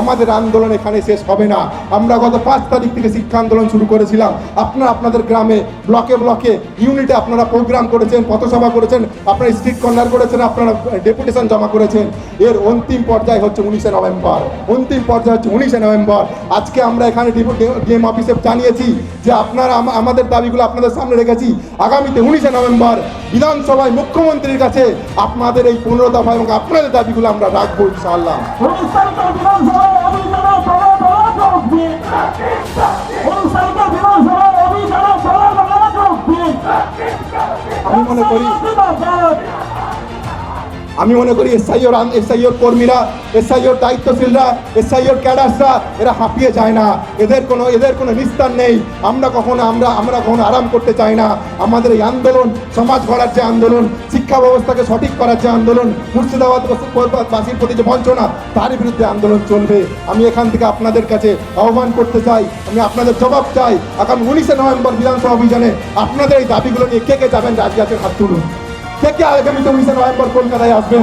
আমাদের আন্দোলন এখানে শেষ হবে না। আমরা গত পাঁচ তারিখ থেকে শিক্ষা আন্দোলন শুরু করেছিলাম। আপনারা আপনাদের গ্রামে ব্লকে ব্লকে ইউনিটে আপনারা প্রোগ্রাম করেছেন, পথসভা করেছেন, আপনারা স্ট্রিট কর্নার করেছেন, আপনারা ডেপুটেশন জমা করেছেন। এর অন্তিম পর্যায়ে হচ্ছে উনিশে নভেম্বর। অন্তিম পর্যায়ে হচ্ছে উনিশে নভেম্বর। আজকে আমরা এখানে ডিএম অফিসে জানিয়েছি যে আপনারা আমাদের দাবিগুলো আপনাদের সামনে রেখেছি। আগামীতে উনিশে নভেম্বর বিধানসভায় মুখ্যমন্ত্রীর কাছে আপনাদের এই পনেরো দফা এবং আপনাদের দাবিগুলো আমরা রাখব ইনশাআল্লাহ। আমি মনে করি আমি মনে করি এসআইওর এসআইওর কর্মীরা এসআইওর দায়িত্বশীলরা এসআইওর ক্যাডার্সরা, এরা হাঁপিয়ে যায় না। এদের কোনো এদের কোনো নিস্তার নেই। আমরা কখনো, আমরা আমরা কখনো আরাম করতে চাই না। আমাদের এই আন্দোলন, সমাজ গড়ার যে আন্দোলন, শিক্ষা ব্যবস্থাকে সঠিক করার যে আন্দোলন, মুর্শিদাবাদ বাসীর প্রতি যে বঞ্চনা তার বিরুদ্ধে আন্দোলন চলবে। আমি এখান থেকে আপনাদের কাছে আহ্বান করতে চাই, আমি আপনাদের জবাব চাই। আগামী উনিশে নভেম্বর বিধানসভা অভিযানে আপনাদের এই দাবিগুলো নিয়ে কে কে যাবেন রাজগাছের হাত তুলুন। কে আগামী চব্বিশে নভেম্বর কলকাতায় আসবেন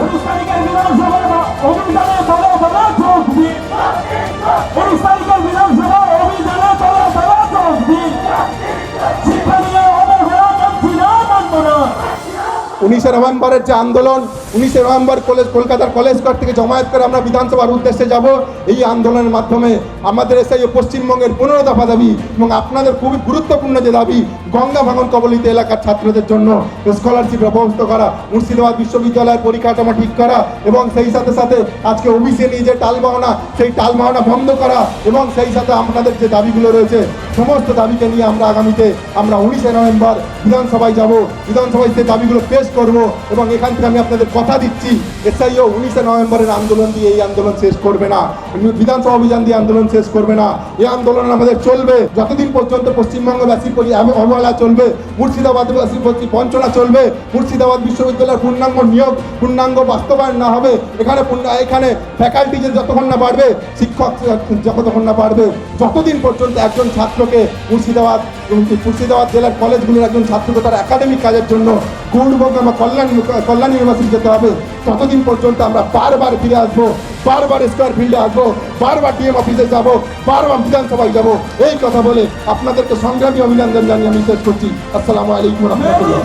উনিশে নভেম্বরের যে আন্দোলন উনিশে নভেম্বর কলেজ কলকাতার কলেজ ঘর থেকে জমায়েত করে আমরা বিধানসভার উদ্দেশ্যে যাব। এই আন্দোলনের মাধ্যমে আমাদের এসে পশ্চিমবঙ্গের পনেরো দফা দাবি এবং আপনাদের খুবই গুরুত্বপূর্ণ যে দাবি, গঙ্গা ভাঙন কবলিত এলাকার ছাত্রদের জন্য স্কলারশিপ ব্যবস্থা করা, মুর্শিদাবাদ বিশ্ববিদ্যালয়ের পরিকাঠামো ঠিক করা এবং সেই সাথে সাথে আজকে ওবিসি নিয়ে যে টালবাহনা, সেই টালবাহনা বন্ধ করা এবং সেই সাথে আপনাদের যে দাবিগুলো রয়েছে, সমস্ত দাবিকে নিয়ে আমরা আগামীতে আমরা উনিশে নভেম্বর বিধানসভায় যাব। বিধানসভায় সেই দাবিগুলো পেশ করব এবং এখান থেকে আমি আপনাদের কথা দিচ্ছি। এসআইও উনিশে নভেম্বরের আন্দোলন দিয়ে এই আন্দোলন শেষ করবে না। বিধানসভা অভিযান দিয়ে আন্দোলন শেষ করবে না। এই আন্দোলন আমাদের চলবে। যতদিন পর্যন্ত পশ্চিমবঙ্গবাসীর প্রতি অবহেলা চলবে, মুর্শিদাবাদবাসীর প্রতি বঞ্চনা চলবে, মুর্শিদাবাদ বিশ্ববিদ্যালয়ের পূর্ণাঙ্গ নিয়োগ, পূর্ণাঙ্গ বাস্তবায়ন না হবে, এখানে এখানে ফ্যাকাল্টি যে যতক্ষণ না বাড়বে, শিক্ষক যতক্ষণ না বাড়বে, যতদিন পর্যন্ত একজন ছাত্রকে মুর্শিদাবাদ মুর্শিদাবাদ জেলার কলেজগুলির একজন ছাত্রকে তার একাডেমিক কাজের জন্য গৌরবঙ্গ বা কল্যাণ কল্যাণ ইউনিভার্সিটি যেতে হবে। ততদিন পর্যন্ত আমরা বারবার ফিরে আসব, বারবার স্কোয়ার ফিল্ডে আসব, বারবার ডিএম অফিসে যাব, বারবার বিধানসভায় যাব। এই কথা বলে আপনাদেরকে সংগ্রামী অভিনন্দন জানিয়ে আমি শেষ করছি। আসসালামু আলাইকুম রহমতুল্লাহ।